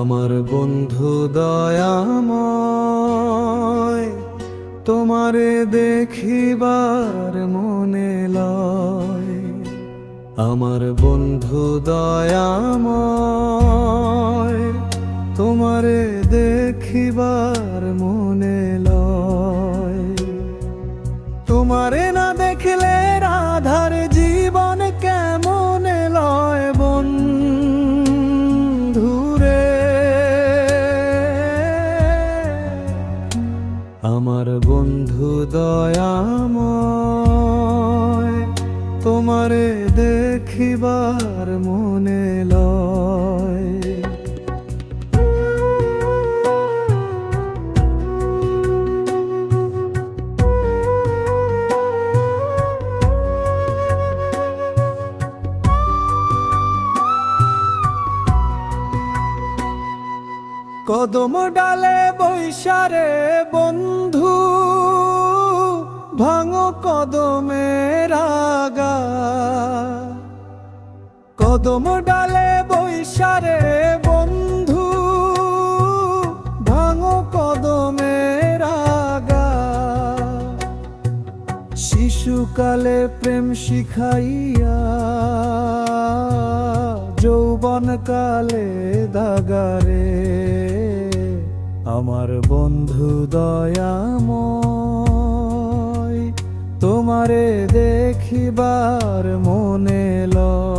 আমার বন্ধু দয়াময়, তোমারে দেখিবার মনে লয়। আমার বন্ধু দয়াময়, তোমারে দেখিবার মনে লয়। তোমারে না দেখলে রাধার জীবন কেমন লয় বন্ধুরে। দয়াময় তোমারে দেখিবার মনে লয়। কদম ডালে বৈশারে ভাঙো কদমের আগা কদম ডালে বৈশারে বন্ধু, ভাঙো কদমের আগা শিশুকালে প্রেম শিখাইয়া যৌবন কালে দাগারে। আমার বন্ধু দয়াময় তোমারে দেখিবার মনে লয়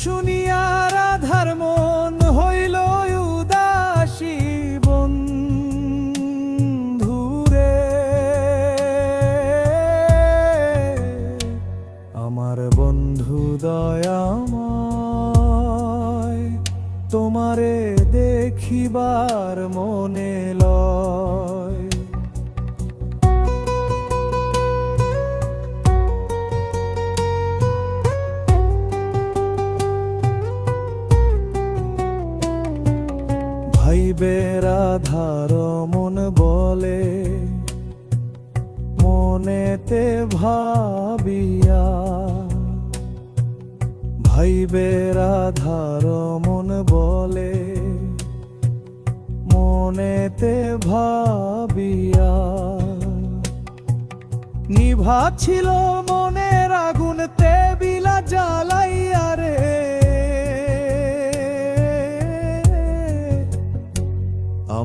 শুনিয়া রাধার মন হইল উদাসী বন বন্ধুরে। আমার বন্ধু দয়াময় তোমারে দেখিবার মনে ভাইবে রাধার মন বলে। মনেতে ভাবিয়া ভাইবে রাধার মন বলে। মনেতে ভাবিয়া নিভা ছিল মনের আগুন তেবিলা জ্বালাইয়া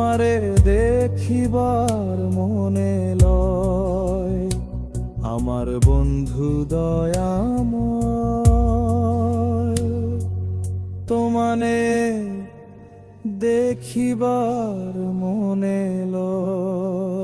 তোমারে দেখিবার মনে লয়। আমার বন্ধু দয়াম তোমানে দেখিবার মনে লয়।